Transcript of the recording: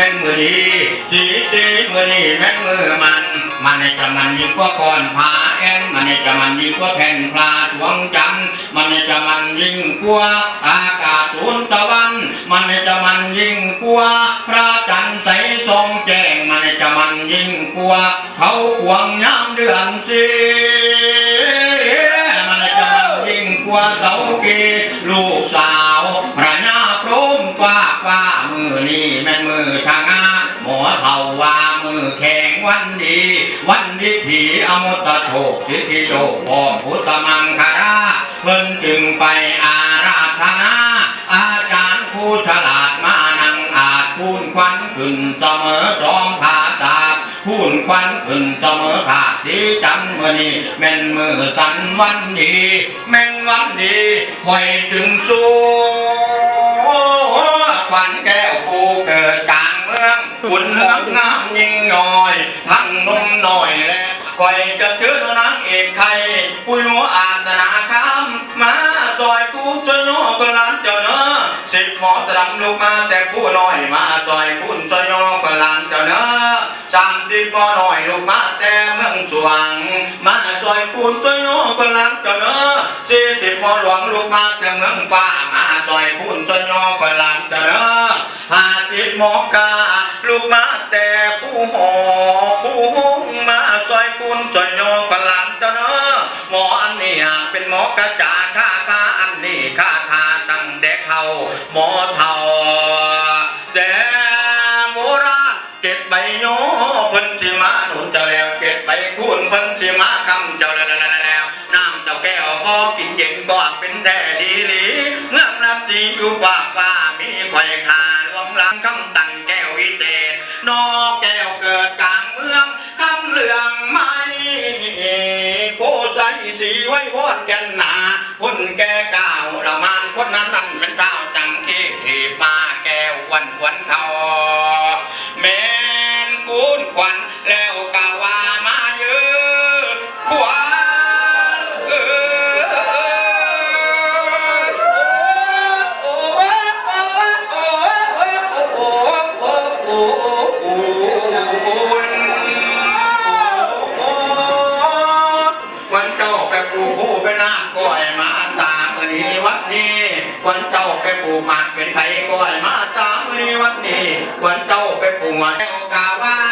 แม่นมือดีสีสีมือดีแม่นมือมัน มันในจะมันยิ่งกวก่อนผาแอนมันในจะมันยิ่งกวแผ่นปลาทวงจันมันในจะมันยิ่งกว่าอากาศตุนตะวัน มันในจะมันยิ่งกว่าพระจันทร์ใสทรงแจ้ง มันในจะมันยิ่งกว่าเขาขวงย้ำเดือนสีมันในจะมันยิ่งกว่าเสาเกลูกสา มือแข็งวันดี วันดีถีอมตะโถกทิทิโยพอพุทธมังคาราเพิ่นจึงไปอาราธนา อาจารย์ผู้ฉลาดมานังอาจพูนควันขึ้นเสมอจอมผาตาพูนควันขึ้นเสมอผาดสีจันมื่อนี้แม่นมือสันวันดี แม่นวันดีไว้ถึงสู้ควันก ขุนเมืองงามยิ่งหน่อย ทั้งนุ่มหน่อยและคอยจะเชื้อนางเอกไทยผู้ยัวอาสนาคำมาซอยกู้ชโนกล้านเจ้าเนอะสิบหมอสลังลูกมาแต่ผู้น้อยมาซอยคุณชโนกล้านเจ้าเนอะ สามสิบหมอน้อยลูกมาแต่เมืองสว่างมาซอยคุณชโยก็ล้านเจ้าเนอสี่สิบหมอหลวงลูกมาแต่เมืองฟ้ามาซอยคุณชโยก็ล้านเจ้าเนอห้าสิบหมอกาลูกมาแต่ผู้หอผู้หงมาซอยคุณชโยก็ล้านเจ้าเนอหมออันนี้เป็นหมอกระจาค่าค่าอันนี้ค่าค่าตั้งแต่เขาหมอเท่า ใบโยพิ่นสิมาหนุนเจ้าแล้วเก็บใบคูณพิ่นสิมาคำเจ้าแล้วแล้วแล้วแล้วน้ำเจ้าแก้วพอกินเย็นก็เป็นแท้ดีหลีเมื่อนับสีอยู่กว่าฟ้ามีไข่คารวมรังคำตันแก้ววิเศษนอกแก้วเกิดกลางเมืองคำเหลืองไม่โพใสสีไว้วอดแก่นหนาคนแก่ก้าวละมานคนนั้นนั่นเป็นเจ้าจังที่ที่ป้าแก้ววันควันเขาูผู้เป็นนาคก้อยมาตามือนี้วัดนี้วันเจ้าไปปูหมากเป็นไทยก้อยมาตามือนี้วัดนี้วันเจ้าไปปูหัวแก้วกาว่า